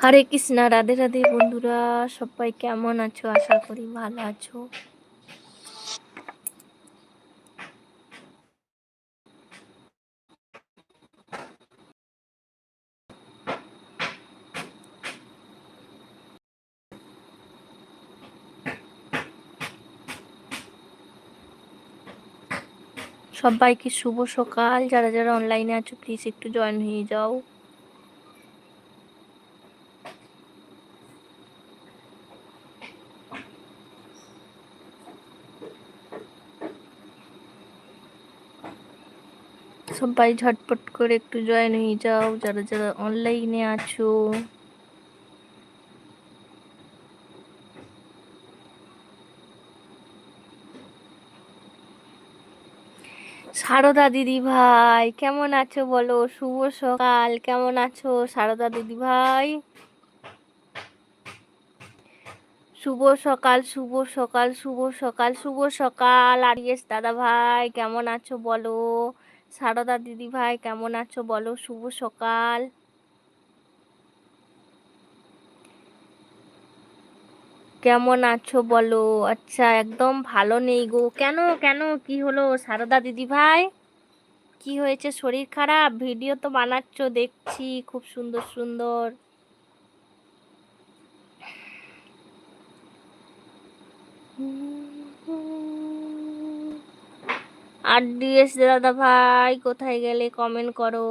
হরে কৃষ্ণা, রাধে রাধে বন্ধুরা, সবাই কেমন আছো? আশা করি ভালো আছো। সবাইকে শুভ সকাল। যারা যারা অনলাইনে আছো প্লিজ একটু জয়েন হয়ে যাও। সবাই ঝটপট করে একটু জয়েন হয়ে যাও, যারা যারা অনলাইনে আছো। সারদা দিদি ভাই, কেমন আছো বলো? শুভ সকাল, কেমন আছো সারদা দিদি ভাই? শুভ সকাল শুভ সকাল শুভ সকাল শুভ সকাল আরিয়েস দাদা ভাই, কেমন আছো বলো? সারদা দিদি ভাই, কেমন আছো বলো? শুভ সকাল। কেমন আছো বলো? আচ্ছা একদম ভালো নেই গো। কেন কেন? কি হলো সারদা দিদি ভাই? কি হয়েছে? শরীর খারাপ? ভিডিও তো বানাচ্ছ, দেখছি। খুব সুন্দর সুন্দর। আর ডিএস দাদা ভাই, কোথায় গেলে কমেন্ট করো।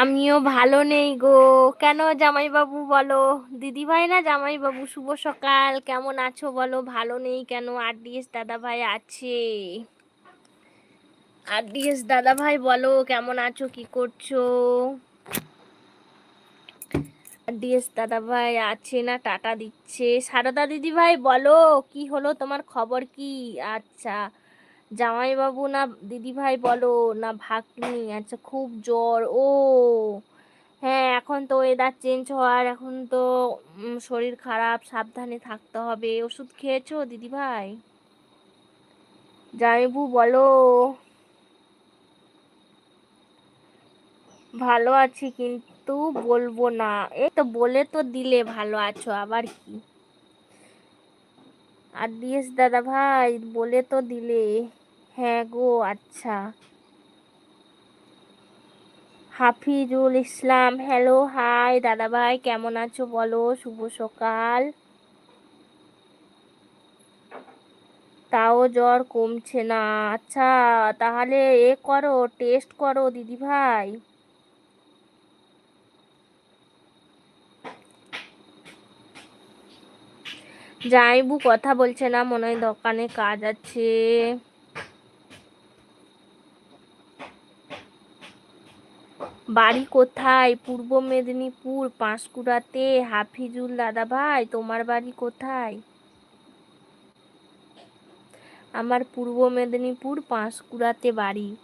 আমিও ভালো নেই গো। কেন জামাইবাবু বলো? দিদি ভাই না জামাইবাবু, শুভ সকাল। কেমন আছো বলো? ভালো নেই কেন? আর ডিএস দাদা ভাই আছে। আর ডিএস দাদা ভাই বলো, কেমন আছো, কি করছ? ডিএস দাদা ভাই আছে না, টাটা দিচ্ছে। সারদা দিদি ভাই বলো, কি হলো? তোমার খবর কি? আচ্ছা জামাইবাবু না দিদি ভাই বলো, না ভাগ্নি? আচ্ছা খুব জ্বর, ও। হ্যাঁ এখন তো ওয়েদার চেঞ্জ হওয়ার, এখন তো শরীর খারাপ, সাবধানে থাকতে হবে। ওষুধ খেয়েছো দিদি ভাই জামাইবু বলো। ভালো আছি কিন্তু বলব না। তো বলে তো দিলে ভালো আছো, আবার কি? আর দিয়েস দাদা ভাই, বলে তো দিলে। হ্যাঁ গো আচ্ছা। Hafizul Islam, hello, hi. দাদা ভাই, কেমন আছো বলো? শুভ সকাল। তাও জ্বর কমছে না। আচ্ছা তাহলে এ করো টেস্ট করো, দিদি ভাই। যাইবু, কথা বলছে না, মনে হয় দোকানে কাজ আছে। বাড়ি কোথায়? পূর্ব মেদিনীপুর, পাঁশকুড়াতে। হাফিজুল দাদা ভাই, তোমার বাড়ি কোথায়? আমার পূর্ব মেদিনীপুর, পাঁশকুড়াতে বাড়ি।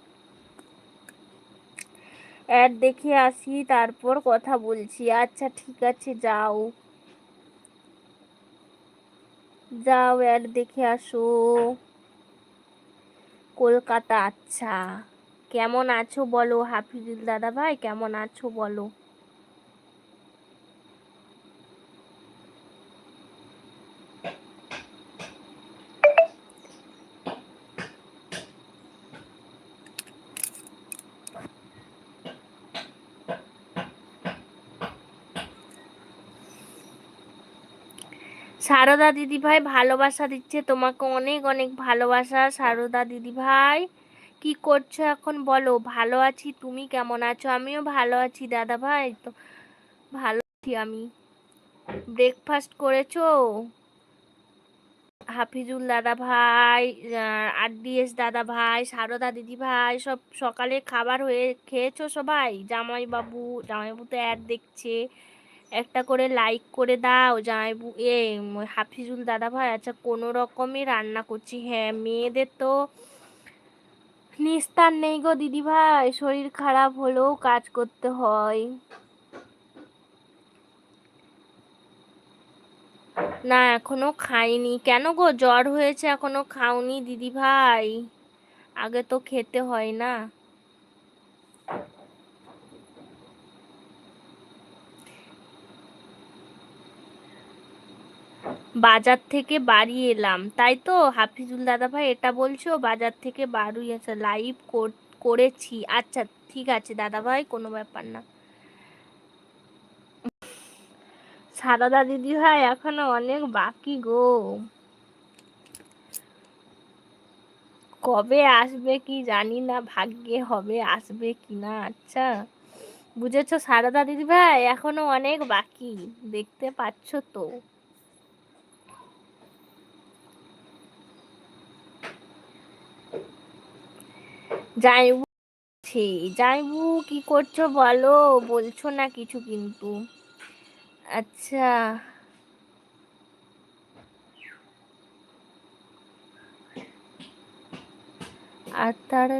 অ্যাড দেখে আসি, তারপর কথা বলছি। আচ্ছা ঠিক আছে, যাও। যাও অ্যাড দেখে আসো। কলকাতা আচ্ছা। কেমন আছো বলো, হাফিজুল দাদা ভাই, কেমন আছো বলো? সারদা দিদি ভাই ভালোবাসা দিচ্ছে। তোমাকে অনেক অনেক ভালোবাসা সারদা দিদি ভাই কি করছ এখন বলো? ভালো আছি, তুমি কেমন আছো? আমিও ভালো আছি দাদা ভাই তো, ভালো আছি আমি। ব্রেকফাস্ট করেছ? হাফিজুল দাদা ভাই আর ডিএস দাদা ভাই সারদা দিদি ভাই সব সকালে খাবার হয়ে খেয়েছো সবাই? জামাইবাবু জামাইবাবু তো অ্যাড দেখছে। একটা করে লাইক করে দাও। জামাইবু এ হাফিজুল দাদা ভাই আচ্ছা কোনো রকমই রান্না করছি। হ্যাঁ মেয়েদের তো নিস্তার নেই গো দিদি ভাই। শরীর খারাপ হলেও কাজ করতে হয়। না, এখনও খাইনি। কেন গো? জ্বর হয়েছে, এখনও খাওনি দিদি ভাই। আগে তো খেতে হয় না। বাজার থেকে বাড়ি এলাম। তাই তো? হাফিজুল দাদা ভাই এটা বলছো? বাজার থেকে বাড়ি এসে লাইভ করেছি। আচ্ছা ঠিক আছে দাদা ভাই কোনো ব্যাপার না। সারদা দিদি ভাই এখনও অনেক বাকি গো। কবে আসবে কি জানি না, ভাগ্যে হবে, আসবে কি না আচ্ছা। বুঝেছ সারদা দিদি ভাই এখনও অনেক বাকি, দেখতে পাচ্ছ তো। যাইবু যাইবু কি করছ বলো? বলছো না কিছু কিন্তু। আচ্ছা। আর তার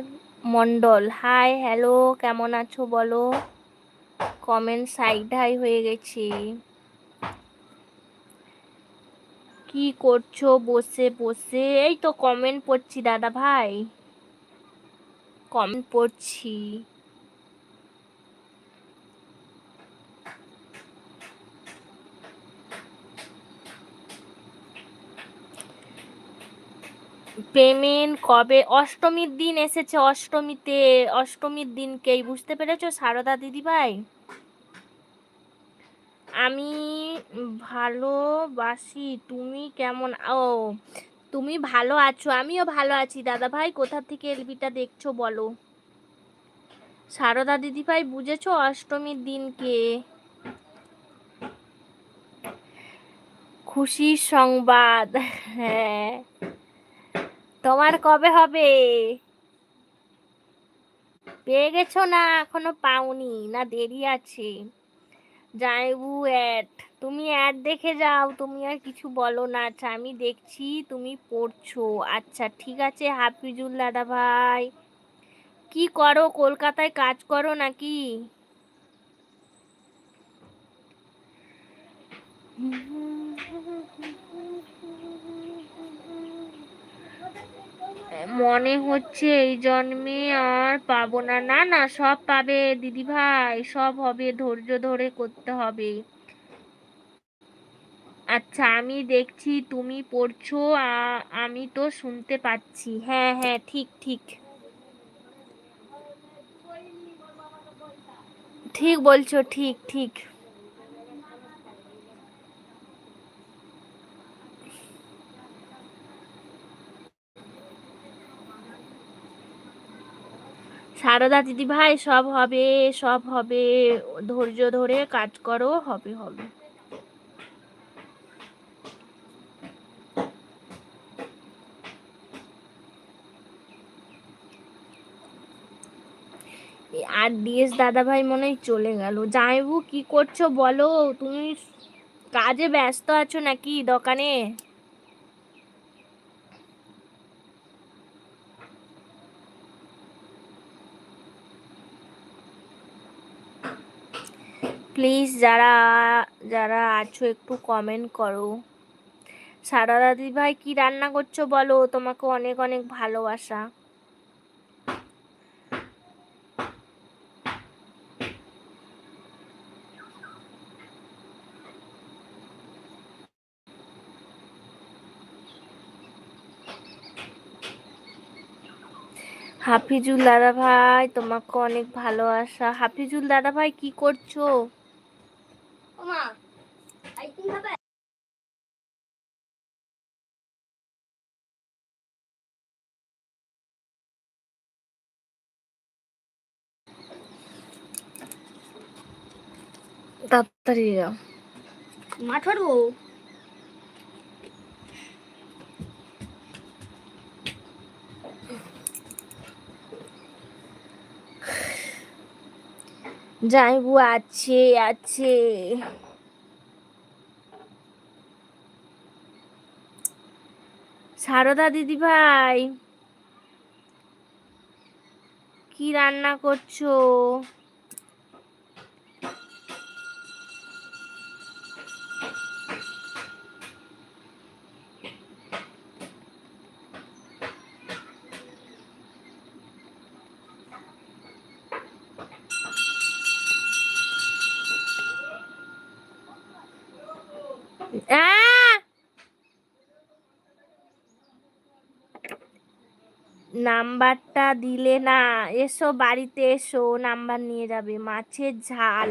মন্ডল হাই হ্যালো কেমন আছো বলো? কমেন্ট সাইড হাই হয়ে গেছে। কি করছ? বসে বসে। এই তো কমেন্ট পড়ছি দাদা ভাই। কমেন্ট পড়ছি। পেমেন্ট কবে? অষ্টমীর দিন এসেছে অষ্টমীতে। অষ্টমীর দিনকেই বুঝতে পেরেছ? সারদা দিদিভাই আমি ভালোবাসি। তুমি কেমন? ও তুমি ভালো আছো? আমিও ভালো আছি। দাদা ভাই কোথা থেকে এলবিটা দেখছ বলো? সারদা দিদিভাই, বুঝেছ অষ্টমীর দিনকে? খুশির সংবাদ। হ্যাঁ। তোমার কবে হবে? পেয়ে গেছো না? এখনও পাওনি। না, দেরি আছে। জাইবু অ্যাড তুমি অ্যাড দেখে যাও, তুমি আর কিছু বলো না। আচ্ছা আমি দেখছি তুমি পড়ছো। আচ্ছা ঠিক আছে, হাফিজুল দাদা ভাই। কি করো, কলকাতায় কাজ করো নাকি? মনে হচ্ছে এই জন্মে আর পাবো না। না না, সব পাবে দিদি ভাই, সব হবে, ধৈর্য ধরে করতে হবে। আচ্ছা আমি দেখছি তুমি পড়ছো আমি তো শুনতে পাচ্ছি। হ্যাঁ হ্যাঁ ঠিক ঠিক। ঠিক বলছো, ঠিক ঠিক। সারদা দিদি ভাই সব হবে সব হবে। ধৈর্য ধরে কাজ করো, হবে হবে। আর ডিএস দাদা ভাই মনে হয় চলে গেল। জামাইবু কি করছ বলো? তুমি কাজে ব্যস্ত আছো নাকি দোকানে? প্লিজ যারা যারা আছো একটু কমেন্ট করো। সারা দাদি ভাই কি রান্না করছ বলো? তোমাকে অনেক অনেক ভালোবাসা। হাফিজুল দাদা ভাই তোমাকে অনেক ভালোবাসা। হাফিজুল দাদা ভাই কি করছ? তাড়াতাড়ি যাও। মাছ জাইবু আছে আছে। সারদা দিদি ভাই কি রান্না করছ? নাম্বারটা দিলে না এসো বাড়িতে এসো নাম্বার নিয়ে যাবে মাছের ঝাল।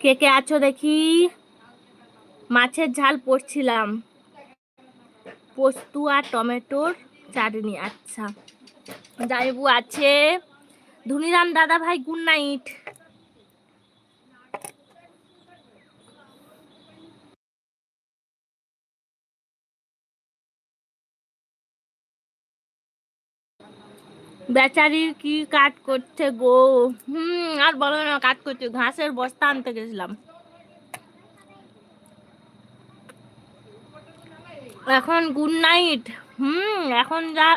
কে কে আছো দেখি? মাছের ঝাল পড়ছিলাম। পোস্ত আর টমেটোর চাটনি আচ্ছা। যাইবু আছে। ধুনিরাম দাদা ভাই গুড নাইট বেচারির কি কাট করছে গো? হুম, আর বলো না কাট করছে। ঘাসের বস্তা আনতে গেছিলাম। এখন গুড নাইট হুম, এখন যা,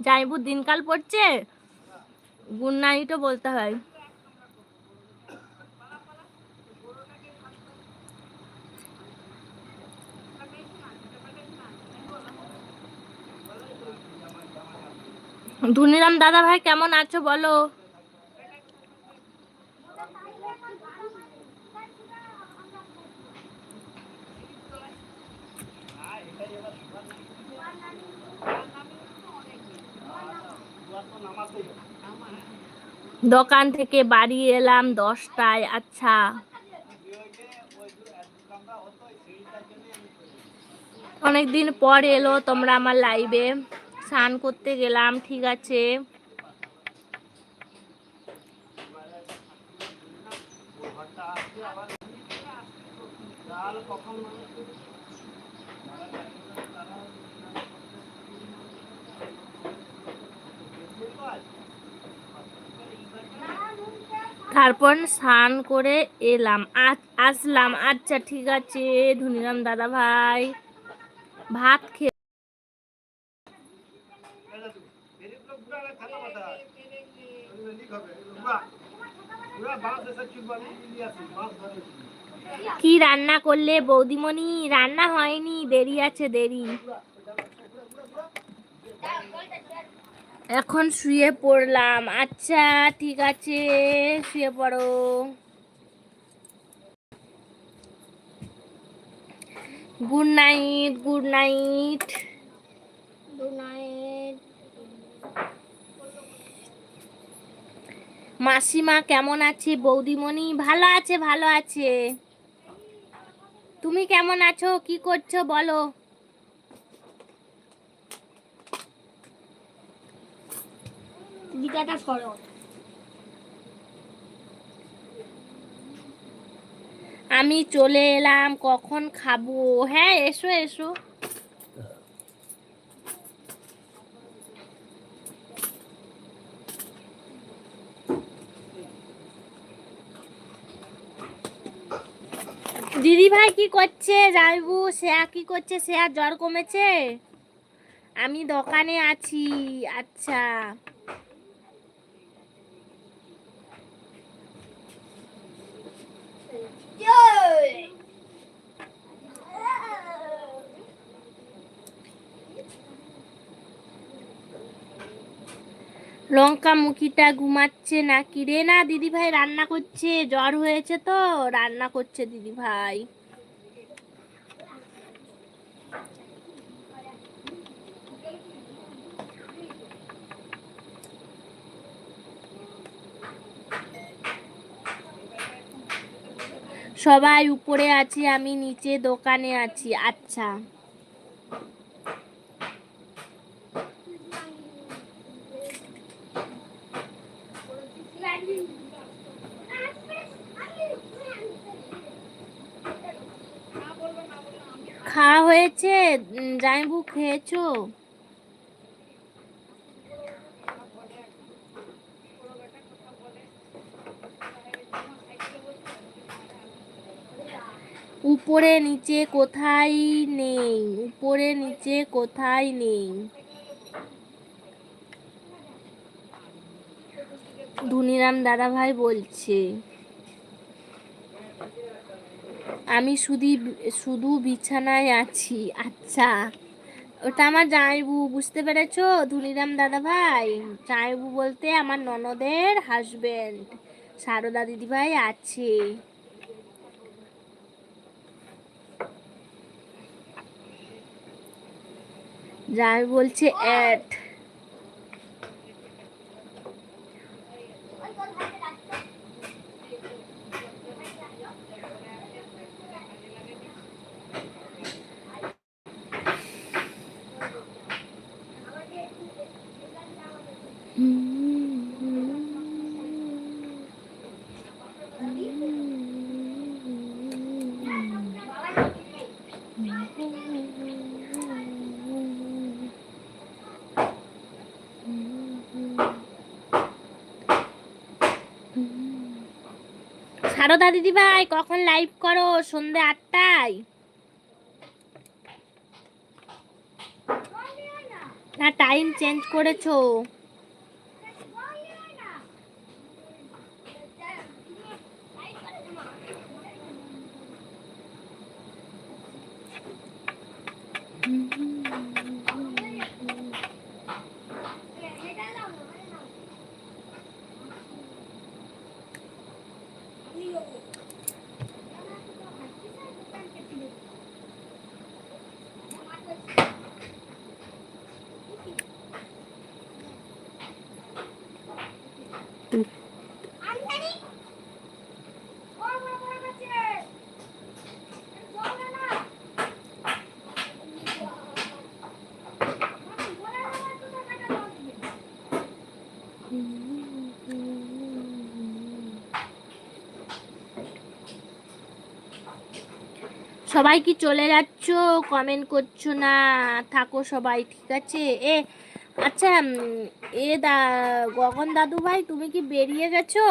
যাইবু, দিনকাল পড়ছে। গুড নাইটও বলতে হয়। ধুনিরাম দাদা ভাই, কেমন আছো বলো? দোকান থেকে বাড়ি এলাম দশটায় আচ্ছা। অনেকদিন পর এলো তোমরা আমার লাইভে স্নান করতে গেলাম, ঠিক আছে। তারপর স্নান করে এলাম। আসলাম। আচ্ছা ঠিক আছে, ধুনিরাম দাদা ভাই ভাত খেয়ে কি রান্না করলে বৌদিমণি? রান্না হয়নি, দেরি আছে, দেরি। এখন শুয়ে পড়লাম। আচ্ছা ঠিক আছে, শুয়ে পড়ো। Good night good night. Good night. মাসিমা কেমন আছে? বৌদিমণি ভালো আছে? ভালো আছে। তুমি কেমন আছো? কি করছ? বলো। করো। আমি চলে এলাম। কখন খাব? হ্যাঁ এসো এসো। দিদি ভাই কি করছে? যাইবু শেয়া কি করছে? শেয়ার জ্বর কমেছে? আমি দোকানে আছি। আচ্ছা। লঙ্কা মুখিটা ঘুমাচ্ছে নাকি রে? না দিদি ভাই রান্না করছে। জ্বর হয়েছে তো, রান্না করছে দিদি ভাই সবাই উপরে আছে, আমি নিচে দোকানে আছি। আচ্ছা। জামাইবু খেয়েছো? উপরে নিচে কোথায় নেই? উপরে নিচে কোথায় নেই? ধুনিরাম দাদা ভাই বলছে। আমি শুধু শুধু বিছানায় আছি। আচ্ছা ওটা আমার জামাইবু বুঝতে পেরেছ? ধুনিরাম দাদা ভাই জামাইবু বলতে আমার ননদের হাজবেন্ড সারদা দিদি ভাই আছে। জামাই বলছে অ্যাড সারদা দি ভাই কখন লাইভ করো? সন্ধে আটটায়। না টাইম চেঞ্জ করেছ। সবাই কি চলে যাচ্ছ? কমেন্ট করছ না। থাকো সবাই, ঠিক আছে? এ আচ্ছা এ দা, গগন দাদু ভাই তুমি কি বেরিয়ে গেছো?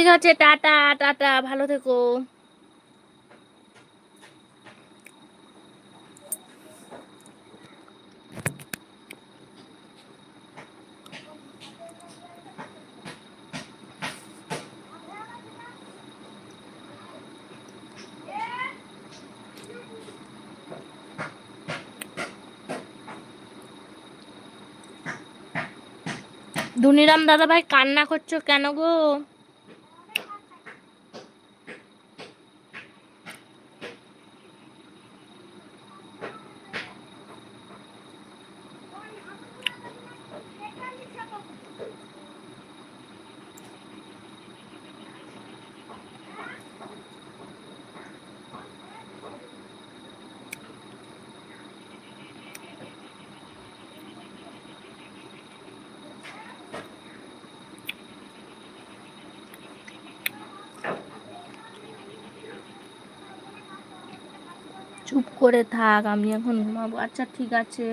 ঠিক আছে টাটা টাটা ভালো থেকো। ধুনিরাম দাদা ভাই কান্না করছ কেন গো? করে থাক আমি এখন ঘুমাবো। আচ্ছা ঠিক আছে।